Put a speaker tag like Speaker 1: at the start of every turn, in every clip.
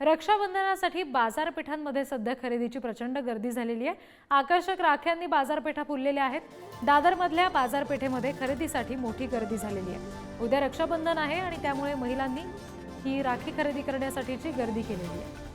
Speaker 1: रक्षाबंधनासाठी बाजारपेठांमध्ये सध्या खरेदीची प्रचंड गर्दी झालेली आहे. आकर्षक राख्यांनी बाजारपेठा फुललेल्या आहेत. दादरमधल्या बाजारपेठेमध्ये खरेदीसाठी मोठी गर्दी झालेली आहे. उद्या रक्षाबंधन आहे आणि त्यामुळे महिलांनी ही राखी खरेदी करण्यासाठीची गर्दी केलेली आहे.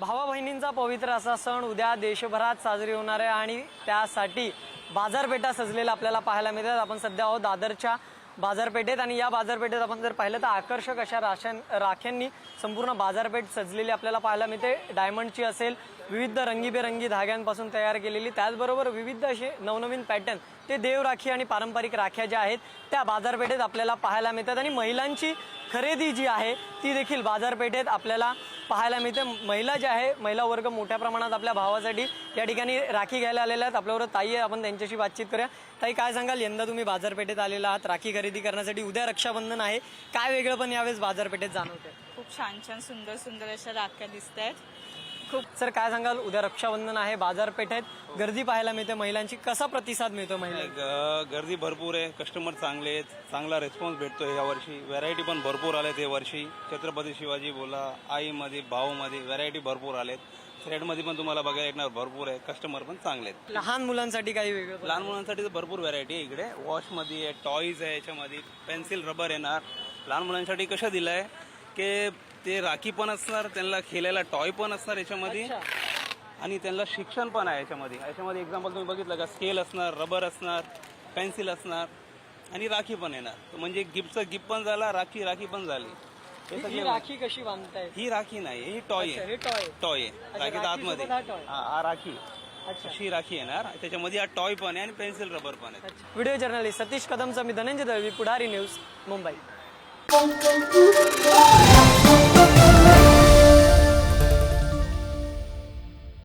Speaker 2: भावा बहिणींचा पवित्र असा सण उद्या देशभरात साजरी होणार आहे आणि त्यासाठी बाजारपेठा सजलेल्या आपल्याला पाहायला मिळतात. आपण सध्या आहोत दादरच्या बाजारपेठेत आणि या बाजारपेठेत आपण जर पाहिलं तर आकर्षक अशा राशन राख्यांनी संपूर्ण बाजारपेठ सजलेली आपल्याला पाहायला मिळते. डायमंडची असेल विविध रंगीबेरंगी धाग्यांपासून तयार केलेली. त्याचबरोबर विविध असे नवनवीन पॅटर्न ते देव राखी आणि पारंपरिक राख्या ज्या आहेत त्या बाजारपेठेत आपल्याला पाहायला मिळतात. आणि महिलांची खरेदी जी आहे ती देखील बाजारपेठेत आपल्याला पाहायला मिळते. महिला ज्या आहे महिला वर्ग मोठ्या प्रमाणात आपल्या भावासाठी या ठिकाणी राखी घ्यायला आलेल्या आहेत. आपल्याबरोबर ताई आहे आपण त्यांच्याशी बातचीत करूया. ताई काय सांगाल? यंदा तुम्ही बाजारपेठेत आलेला आहात. राखी खरेदी करण्यासाठी उद्या रक्षाबंधन आहे. काय वेगळं पण यावेळेस बाजारपेठेत जाणवते
Speaker 3: खूप छान छान सुंदर सुंदर अशा राख्या दिसत आहेत खूप
Speaker 2: सर काय सांगाल? उद्या रक्षाबंधन आहे बाजारपेठेत गर्दी पाहायला मिळते महिलांची. कसा प्रतिसाद मिळतो महिला?
Speaker 4: ग- गर्दी भरपूर आहे. कस्टमर चांगले आहेत. चांगला रिस्पॉन्स भेटतोय यावर्षी व्हरायटी पण भरपूर आलेत या वर्षी. छत्रपती शिवाजी बोला आईमध्ये भाऊमध्ये व्हरायटी भरपूर आलेत. रेडमध्ये पण तुम्हाला बघायला येणार भरपूर आहे. कस्टमर पण चांगले आहेत.
Speaker 2: लहान मुलांसाठी काही वेगळं?
Speaker 4: लहान मुलांसाठी तर भरपूर व्हरायटी आहे इकडे. वॉशमध्ये आहे टॉईज आहे याच्यामध्ये. पेन्सिल रबर येणार. लहान मुलांसाठी कसं दिलं आहे की ते राखी पण असणार त्यांना खेळायला टॉय पण असणार याच्यामध्ये. आणि त्यांना शिक्षण पण आहे याच्यामध्ये. याच्यामध्ये एक्झाम्पल तुम्ही बघितलं का? स्केल असणार रबर असणार पेन्सिल असणार आणि राखी पण येणार. म्हणजे गिफ्टचं गिफ्ट पण झाला राखी राखी पण झाली. हे सगळे
Speaker 2: राखी कशी बांधताय?
Speaker 4: ही राखी नाही ही टॉय आहे.
Speaker 2: टॉय
Speaker 4: आहे.
Speaker 2: राखीसोबत
Speaker 4: आतमध्ये.
Speaker 2: हा
Speaker 4: राखी. अशी राखी येणार. त्याच्यामध्ये हा टॉय पण आहे आणि पेन्सिल रबर पण आहे.
Speaker 2: व्हिडिओ जर्नलिस्ट सतीश कदमचा मी धनंजय दळवी पुढारी न्यूज मुंबई.